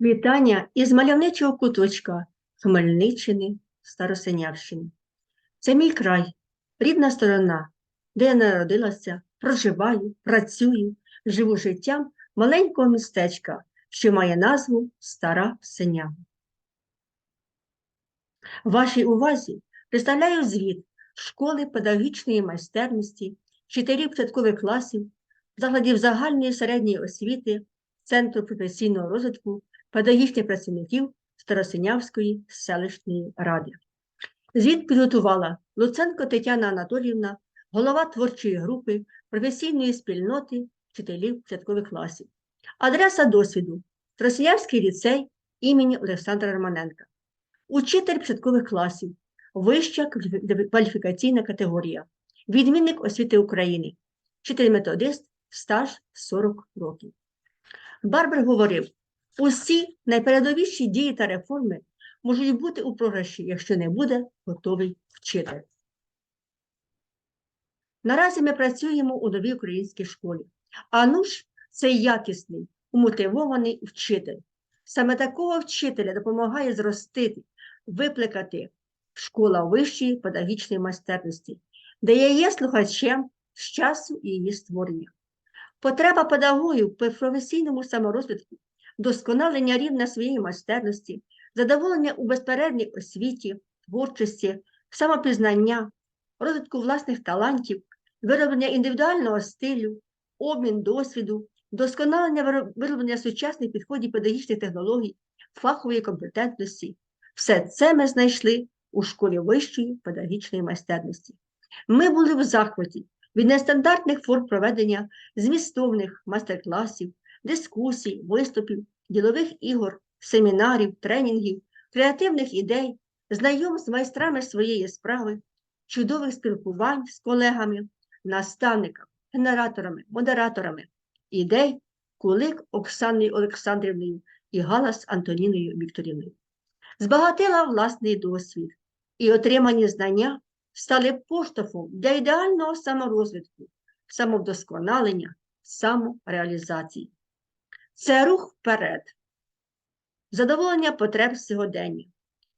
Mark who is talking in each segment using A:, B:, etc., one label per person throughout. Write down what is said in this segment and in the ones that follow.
A: Вітання із мальовничого куточка Хмельниччини, Старосинявщини. Це мій край, рідна сторона, де я народилася, проживаю, працюю, живу життям маленького містечка, що має назву Стара Синява. Вашій увазі представляю звіт школи педагогічної майстерності, вчителів початкових класів, закладів загальної середньої освіти, Центру професійного розвитку педагогічних працівників Старосинявської селищної ради. Звіт підготувала Луценко Тетяна Анатоліївна, голова творчої групи професійної спільноти вчителів початкових класів. Адреса досвіду Старосинявський ліцей імені Олександра Романенка. Учитель початкових класів, вища кваліфікаційна категорія, відмінник освіти України, вчитель-методист, стаж 40 років. Барбер говорив, усі найпередовіші дії та реформи можуть бути у програші, якщо не буде готовий вчитель. Наразі ми працюємо у новій українській школі, а НУШ – це якісний, умотивований вчитель. Саме такого вчителя допомагає зростити, випликати школа вищої педагогічної майстерності, де я є слухачем з часу її створення. Потреба педагогів в професійному саморозвитку, досконалення рівня своєї майстерності, задоволення у безперервній освіті, творчості, самопізнання, розвитку власних талантів, вироблення індивідуального стилю, обмін досвіду, досконалення вироблення сучасних підходів педагогічних технологій, фахової компетентності. Все це ми знайшли у школі вищої педагогічної майстерності. Ми були в захваті від нестандартних форм проведення змістовних майстер-класів, дискусій, виступів, ділових ігор, семінарів, тренінгів, креативних ідей, знайомств з майстрами своєї справи, чудових спілкувань з колегами, наставниками, генераторами, модераторами, ідей, кулик Оксаною Олександрівною і Галас Антоніною Вікторівною. Збагатила власний досвід і отримані знання стали поштовхом для ідеального саморозвитку, самовдосконалення, самореалізації. Це рух вперед, задоволення потреб сьогодення.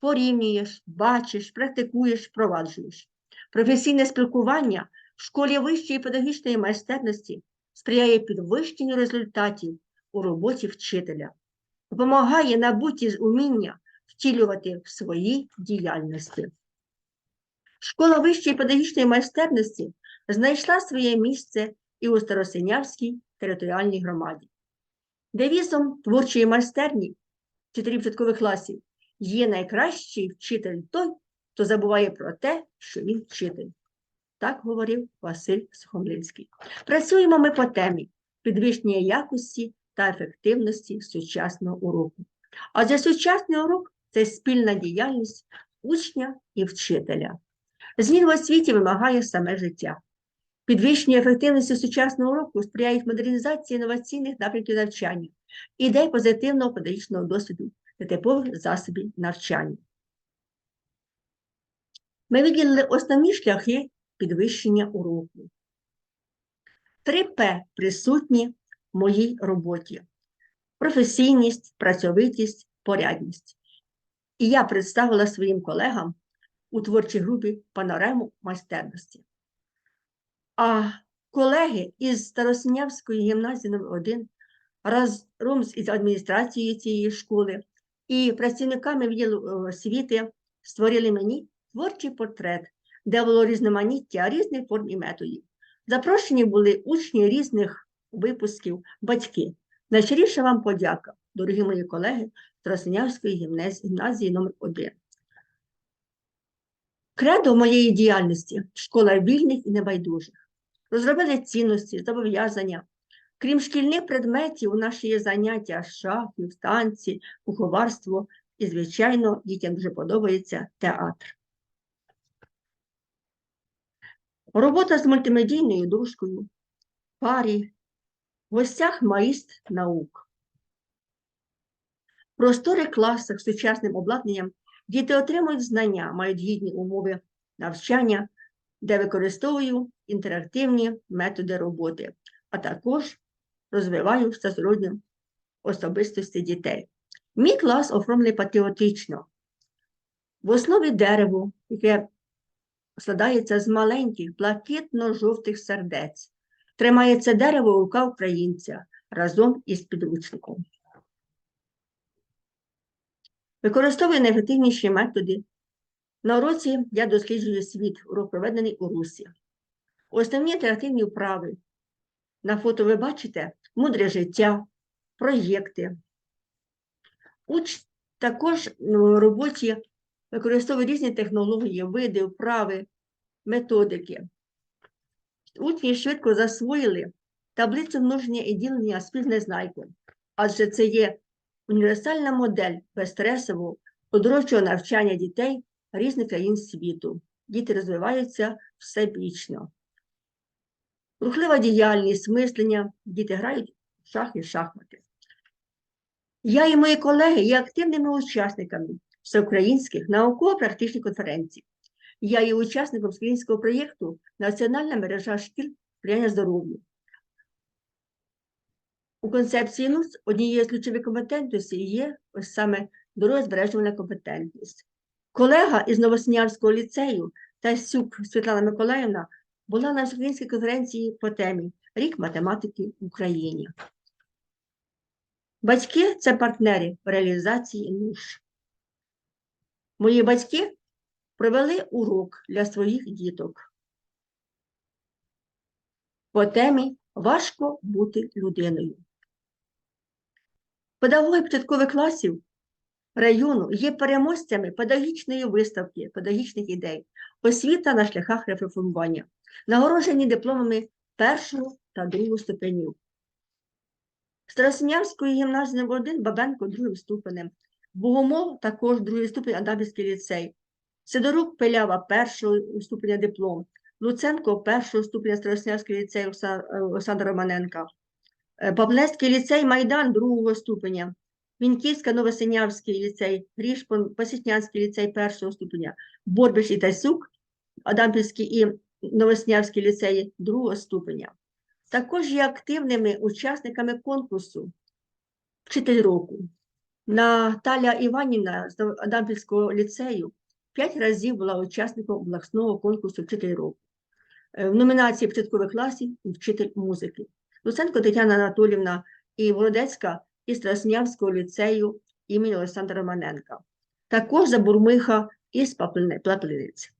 A: Порівнюєш, бачиш, практикуєш, впроваджуєш. Професійне спілкування в школі вищої педагогічної майстерності сприяє підвищенню результатів у роботі вчителя, допомагає набуті уміння втілювати в своїй діяльності. Школа вищої педагогічної майстерності знайшла своє місце і у Старосинявській територіальній громаді. Девізом творчої майстерні вчителів початкових класів є найкращий вчитель той, хто забуває про те, що він вчитель. Так говорив Василь Сухомлинський. Працюємо ми по темі підвищення якості та ефективності сучасного уроку. Адже сучасний урок це спільна діяльність учня і вчителя. Змін в освіті вимагає саме життя. Підвищення ефективності сучасного уроку сприяють модернізації інноваційних напрямків навчання, ідей позитивного педагогічного досвіду та типових засобів навчання. Ми виділили основні шляхи підвищення уроку. 3П присутні в моїй роботі: професійність, працьовитість, порядність. І я представила своїм колегам у творчій групі панораму майстерності. А колеги із Старосинявської гімназії номер 1 разом із адміністрацією цієї школи і працівниками відділу освіти створили мені творчий портрет, де було різноманіття різних форм і методів. Запрошені були учні різних випусків, батьки. Найщиріша вам подяка, дорогі мої колеги Старосинявської гімназії номер 1 Кредо моєї діяльності школа вільних і небайдужих. Розробили цінності, зобов'язання. Крім шкільних предметів, у нас є заняття шахів, танці, куховарство і, звичайно, дітям дуже подобається театр. Робота з мультимедійною дошкою, парі, в гостях майстр наук. В просторих класах з сучасним обладнанням Діти отримують знання, мають гідні умови навчання, де використовую інтерактивні методи роботи, а також розвиваю всесоюзні особистості дітей. Мій клас оформлений патріотично. В основі дерево, яке складається з маленьких блакитно-жовтих сердець. Тримається дерево у рука українця разом із підручником. Використовую найефективніші методи. На уроці я досліджую світ, урок проведений у Русі. Основні інтерактивні вправи. На фото ви бачите мудре життя, проєкти. Уч також ну, в роботі використовує різні технології, види, вправи, методики. Учні швидко засвоїли таблицю множення і ділення співнезнайкою, адже це є універсальна модель безстресового подорожчого навчання дітей різних країн світу. Діти розвиваються всебічно. Рухлива діяльність, мислення, діти грають в шахи, шахмати. Я і мої колеги є активними учасниками всеукраїнських науково-практичних конференцій. Я є учасником українського проєкту Національна мережа шкіл сприяння здоров'ю. У концепції НУС однією з ключових компетентностей є ось саме дорозбережувальна компетентність. Колега із Новоснявського ліцею Тасюк Світлана Миколаївна була на українській конференції по темі Рік математики в Україні. Батьки це партнери в реалізації НУШ. Мої батьки провели урок для своїх діток. По темі Важко бути людиною. Педагоги початкових класів району є переможцями педагогічної виставки, педагогічних ідей, освіта на шляхах реформування, нагороджені дипломами першого та другого ступенів. Старосинявської гімназії номер 1 Бабенко другим ступенем, Богомол також другий ступень Адамівський ліцей, Сидорук Пелява першого ступеня диплом, Луценко першого ступеня Староснявський ліцей Олександра Романенка, е, Павлецький ліцей Майдан другого ступеня, Вінківська Новосинявський ліцей, Грішпон, Пасічнянський ліцей першого ступеня, Борбиш і Тасюк, Адампільський і Новоснявський ліцеї другого ступеня. Також є активними учасниками конкурсу Вчитель року. Наталя Іванівна з Адампільського ліцею п'ять разів була учасником обласного конкурсу Вчитель року. Е, В номінації початкових класів і вчитель музики. Луценко Тетяна Анатолівна і Володецька із Страснявського ліцею імені Олександра Романенка. Також Забурмиха із Плаплиниць.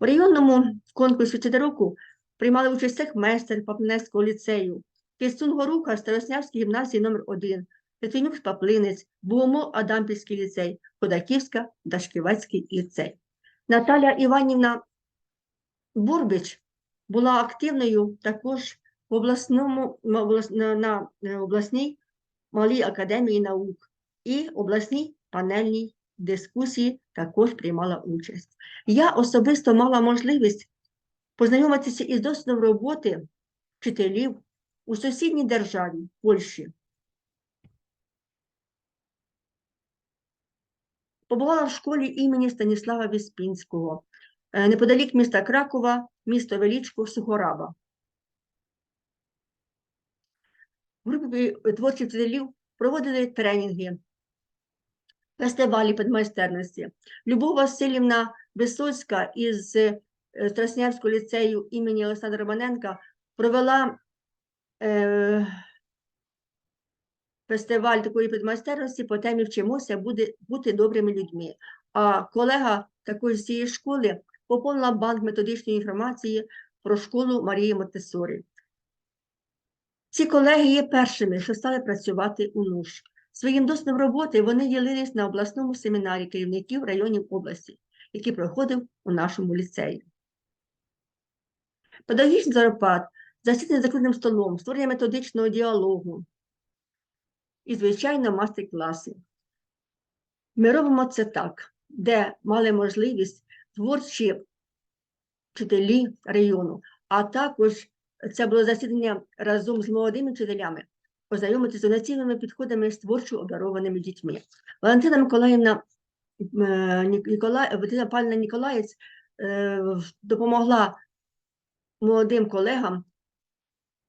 A: В районному конкурсі «Вчитель року приймали участь цехмейстер Паплинецького ліцею, Кістун Горуха Староснявській гімназії номер 1 Литвинюк Паплинець, Буомо Адампільський ліцей, Ходаківська, Дашківецький ліцей. Наталя Іванівна Бурбич була активною також в обласному, на, обласній малій академії наук і обласній панельній дискусії також приймала участь. Я особисто мала можливість познайомитися із досвідом роботи вчителів у сусідній державі Польщі. Побувала в школі імені Станіслава Віспінського, е, неподалік міста Кракова, місто Величко, Сухораба. Групи творчих вчителів проводили тренінги, фестивалі підмайстерності. Любов Васильівна Висоцька із е, Страснявського ліцею імені Олександра Романенка провела е, фестиваль такої підмайстерності по темі Вчимося бути, бути добрими людьми. А колега такої з цієї школи поповнила банк методичної інформації про школу Марії Монтесорі. Ці колеги є першими, що стали працювати у НУШ. Своїм досвідом роботи вони ділились на обласному семінарі керівників районів області, який проходив у нашому ліцеї. Педагогічний зарплат, засідання за круглим столом, створення методичного діалогу і, звичайно, мастер-класи. Ми робимо це так, де мали можливість творчі вчителі району, а також це було засідання разом з молодими вчителями, познайомитися з інноваційними підходами з творчо обдарованими дітьми. Валентина Миколаївна е, Ніколай, Валентина Павлівна Ніколаєць е, допомогла молодим колегам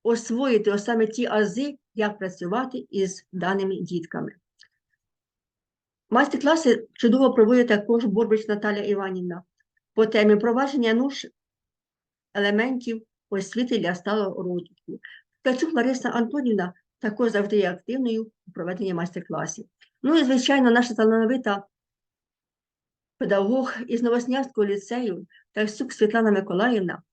A: освоїти саме ті ази, як працювати із даними дітками. Майстер-класи чудово проводить також Борбич Наталя Іванівна по темі провадження нуж елементів освіти для сталого розвитку. Ткачук Лариса Антонівна також завжди є активною у проведенні майстер-класів. Ну і, звичайно, наша талановита педагог із Новоснявського ліцею Тарсюк Світлана Миколаївна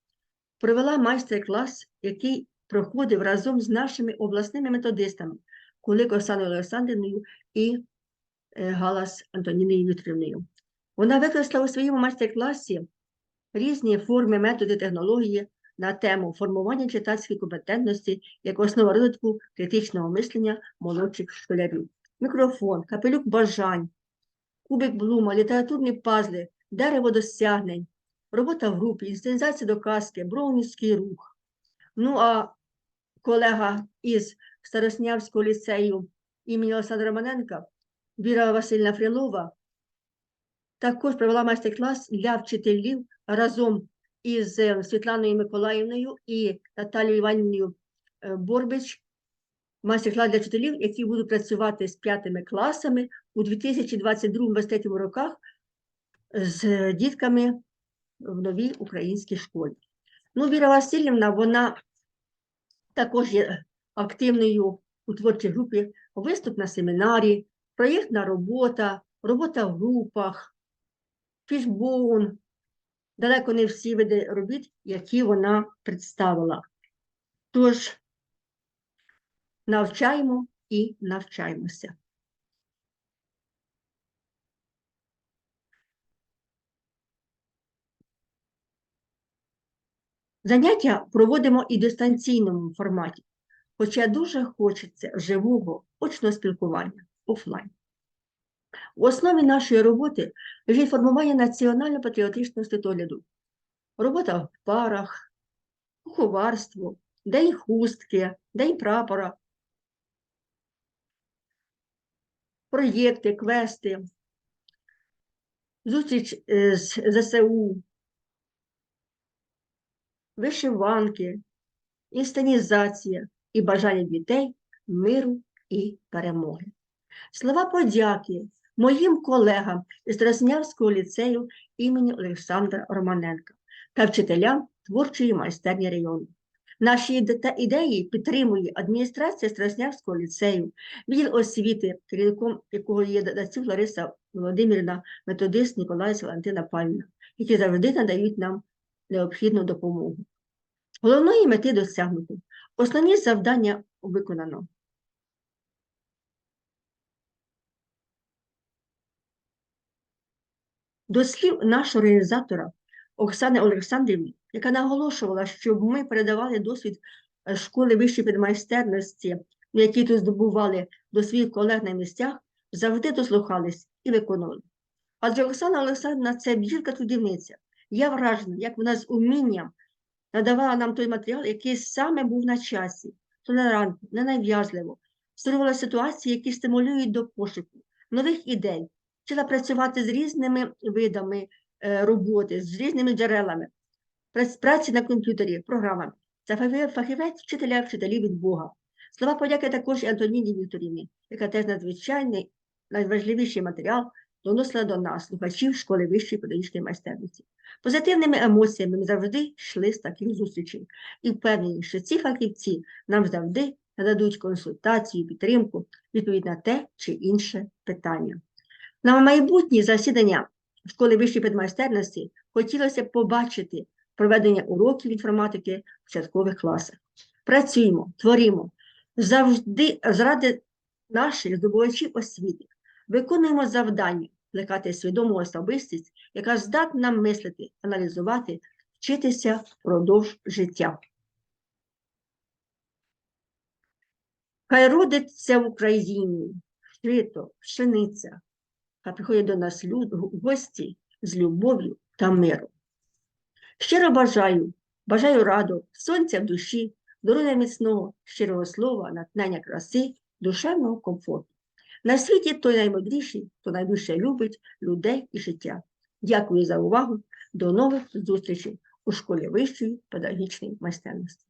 A: провела майстер-клас, який проходив разом з нашими обласними методистами Кулик Оксаною Олександрівною і е, Галас Антоніною Вікторівною. Вона використала у своєму майстер-класі різні форми, методи, технології на тему формування читацької компетентності як основа розвитку критичного мислення молодших школярів. Мікрофон, капелюк бажань, кубик блума, літературні пазли, дерево досягнень, робота в групі, інсценізація до казки, броунівський рух. Ну а колега із Староснявського ліцею імені Олександра Романенка Віра Васильівна Фрілова також провела майстер-клас для вчителів разом із е, Світланою Миколаївною і Наталією Іванівною е, Борбич. Майстер-клас для вчителів, які будуть працювати з п'ятими класами у 2022-2023 роках з дітками в новій українській школі. Ну, Віра Васильівна, вона також є активною у творчій групі, виступ на семінарі, проєктна робота, робота в групах, фішбоун, далеко не всі види робіт, які вона представила. Тож, навчаємо і навчаємося. Заняття проводимо і в дистанційному форматі, хоча дуже хочеться живого очного спілкування офлайн. У основі нашої роботи лежить формування національно-патріотичного світогляду, робота в парах, куховарство, день хустки, день прапора, проєкти, квести, зустріч е, з ЗСУ, вишиванки, інстанізація і бажання дітей миру і перемоги. Слова подяки моїм колегам із Траснявського ліцею імені Олександра Романенка та вчителям творчої майстерні району. Наші ідеї підтримує адміністрація Страснявського ліцею, відділ освіти, керівником якого є Дацюк Лариса Володимирівна, методист Ніколаїс Валентина Павлівна, які завжди надають нам необхідну допомогу. Головної мети досягнуто. Основні завдання виконано. До слів нашого організатора Оксани Олександрівни, яка наголошувала, щоб ми передавали досвід е, школи вищої підмайстерності, які тут здобували до своїх колег на місцях, завжди дослухались і виконували. Адже Оксана Олександрівна це бджілка трудівниця. Я вражена, як вона з умінням надавала нам той матеріал, який саме був на часі, толерантно, ненав'язливо, створювала ситуації, які стимулюють до пошуку, нових ідей, вчила працювати з різними видами е, роботи, з різними джерелами, праці на комп'ютері, програмами. Це фахівець вчителя вчителів від Бога. Слова подяки також і Антоніні Вікторівні, яка теж надзвичайний, найважливіший матеріал доносила до нас, слухачів школи вищої педагогічної майстерності. Позитивними емоціями ми завжди йшли з таких зустрічей і впевнені, що ці фахівці нам завжди нададуть консультацію, підтримку, відповідь на те чи інше питання. На майбутні засідання школи вищої педмайстерності хотілося побачити проведення уроків інформатики в початкових класах. Працюємо, творимо завжди заради наших здобувачів освіти, виконуємо завдання, плекати свідому особистість, яка здатна мислити, аналізувати, вчитися впродовж життя. Хай родиться в Україні жито, пшениця, хай приходять до нас люд, гості з любов'ю та миром. Щиро бажаю, бажаю раду, сонця в душі, здоров'я міцного, щирого слова, натхнення краси, душевного комфорту. На світі той наймудріший, хто найбільше любить людей і життя. Дякую за увагу. До нових зустрічей у школі вищої педагогічної майстерності.